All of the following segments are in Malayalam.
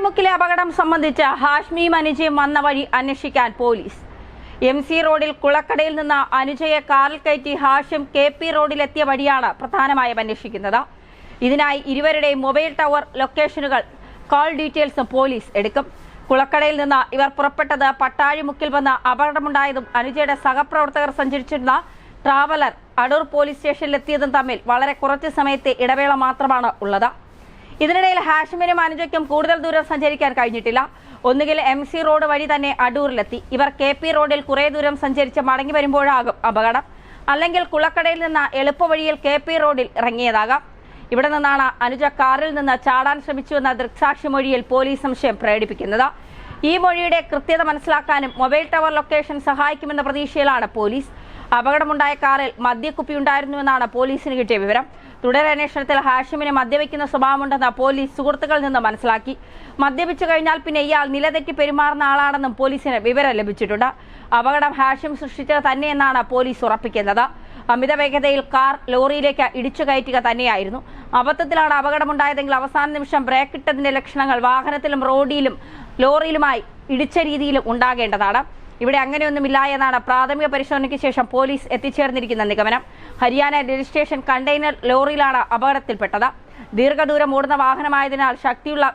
പട്ടാഴിമുക്കിലെ അപകടം സംബന്ധിച്ച് ഹാഷ്മിയും അനുജയും വന്ന വഴി അന്വേഷിക്കാൻ പോലീസ്. എം സി റോഡിൽ കുളക്കടയിൽ നിന്ന് അനുജയെ കാറിൽ കയറ്റി ഹാഷും കെ പി റോഡിലെത്തിയ വഴിയാണ് പ്രധാനമായും അന്വേഷിക്കുന്നത്. ഇതിനായി ഇരുവരുടെയും മൊബൈൽ ടവർ ലൊക്കേഷനുകൾ കോൾ ഡീറ്റെയിൽസും പോലീസ് എടുക്കും. കുളക്കടയിൽ നിന്ന് ഇവർ പുറപ്പെട്ടത് പട്ടാഴിമുക്കിൽ വന്ന് അപകടമുണ്ടായതും അനുജയുടെ സഹപ്രവർത്തകർ സഞ്ചരിച്ചിരുന്ന ട്രാവലർ അടൂർ പോലീസ് സ്റ്റേഷനിലെത്തിയതും തമ്മിൽ വളരെ കുറച്ച് സമയത്തെ ഇടവേള മാത്രമാണ് ഉള്ളത്. ഇതിനിടയിൽ ഹാഷിമിനും അനുജയ്ക്കും കൂടുതൽ ദൂരം സഞ്ചരിക്കാൻ കഴിഞ്ഞിട്ടില്ല. ഒന്നുകിൽ എം സി റോഡ് വഴി തന്നെ അടൂരിലെത്തി. ഇവർ കെ പി റോഡിൽ കുറേ ദൂരം സഞ്ചരിച്ച് മടങ്ങി വരുമ്പോഴാകും അപകടം. അല്ലെങ്കിൽ കുളക്കടയിൽ നിന്ന് എളുപ്പവഴിയിൽ കെ പി റോഡിൽ ഇറങ്ങിയതാകാം. ഇവിടെ നിന്നാണ് അനുജ കാറിൽ നിന്ന് ചാടാൻ ശ്രമിച്ചുവെന്ന ദൃക്സാക്ഷി മൊഴിയിൽ പോലീസ് സംശയം പ്രകടിപ്പിക്കുന്നത്. ഈ മൊഴിയുടെ കൃത്യത മനസ്സിലാക്കാനും മൊബൈൽ ടവർ ലൊക്കേഷൻ സഹായിക്കുമെന്ന പ്രതീക്ഷയിലാണ് പോലീസ്. അപകടമുണ്ടായ കാറിൽ മദ്യക്കുപ്പിയുണ്ടായിരുന്നുവെന്നാണ് പോലീസിന് കിട്ടിയ വിവരം. തുടരന്വേഷണത്തിൽ ഹാഷിമിന് മദ്യപിക്കുന്ന സ്വഭാവമുണ്ടെന്ന് പോലീസ് സുഹൃത്തുക്കളിൽ നിന്ന് മനസ്സിലാക്കി. മദ്യപിച്ചു കഴിഞ്ഞാൽ പിന്നെ ഇയാൾ നിലതെറ്റി പെരുമാറുന്ന ആളാണെന്നും പോലീസിന് വിവരം ലഭിച്ചിട്ടുണ്ട്. അപകടം ഹാഷിം സൃഷ്ടിച്ചത് തന്നെയെന്നാണ് പോലീസ് ഉറപ്പിക്കുന്നത്. അമിത വേഗതയിൽ കാർ ലോറിയിലേക്ക് ഇടിച്ചു കയറ്റുക തന്നെയായിരുന്നു. അബദ്ധത്തിലാണ് അപകടമുണ്ടായതെങ്കിൽ അവസാന നിമിഷം ബ്രേക്ക് ഇട്ടതിന്റെ ലക്ഷണങ്ങൾ വാഹനത്തിലും റോഡിലും ലോറിയിലുമായി ഇടിച്ച രീതിയിലും ഉണ്ടാകേണ്ടതാണ്. ഇവിടെ അങ്ങനെയൊന്നുമില്ല എന്നാണ് പ്രാഥമിക പരിശോധനയ്ക്ക് ശേഷം പോലീസ് എത്തിച്ചേർന്നിരിക്കുന്ന നിഗമനം. ഹരിയാന രജിസ്ട്രേഷൻ കണ്ടെയ്നർ ലോറിയിലാണ് അപകടത്തിൽപ്പെട്ടത്. ദീർഘദൂരം ഓടുന്ന വാഹനമായതിനാൽ ശക്തിയുള്ള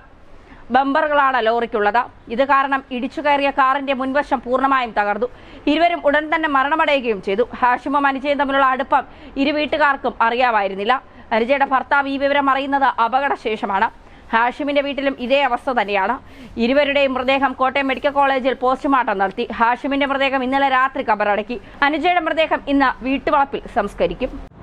ബമ്പറുകളാണ് ലോറിക്കുള്ളത്. ഇത് കാരണം ഇടിച്ചു കയറിയ കാറിന്റെ മുൻവശം പൂർണമായും തകർന്നു. ഇരുവരും ഉടൻ തന്നെ മരണമടയുകയും ചെയ്തു. ഹാഷിമും അനുജയും തമ്മിലുള്ള അടുപ്പം ഇരു വീട്ടുകാർക്കും അറിയാമായിരുന്നില്ല. അനുജയുടെ ഭർത്താവ് ഈ വിവരം അറിയുന്നത് അപകടശേഷമാണ്. ഹാഷിമിന്റെ വീട്ടിലും ഇതേ അവസ്ഥ തന്നെയാണ്. ഇരുവരുടെയും മൃതദേഹം കോട്ടയം മെഡിക്കൽ കോളേജിൽ പോസ്റ്റ്മോർട്ടം നടത്തി. ഹാഷിമിന്റെ മൃതദേഹം ഇന്നലെ രാത്രി കബറടക്കി. അനുജയുടെ മൃതദേഹം ഇന്ന് വീട്ടുവളപ്പിൽ സംസ്കരിക്കും.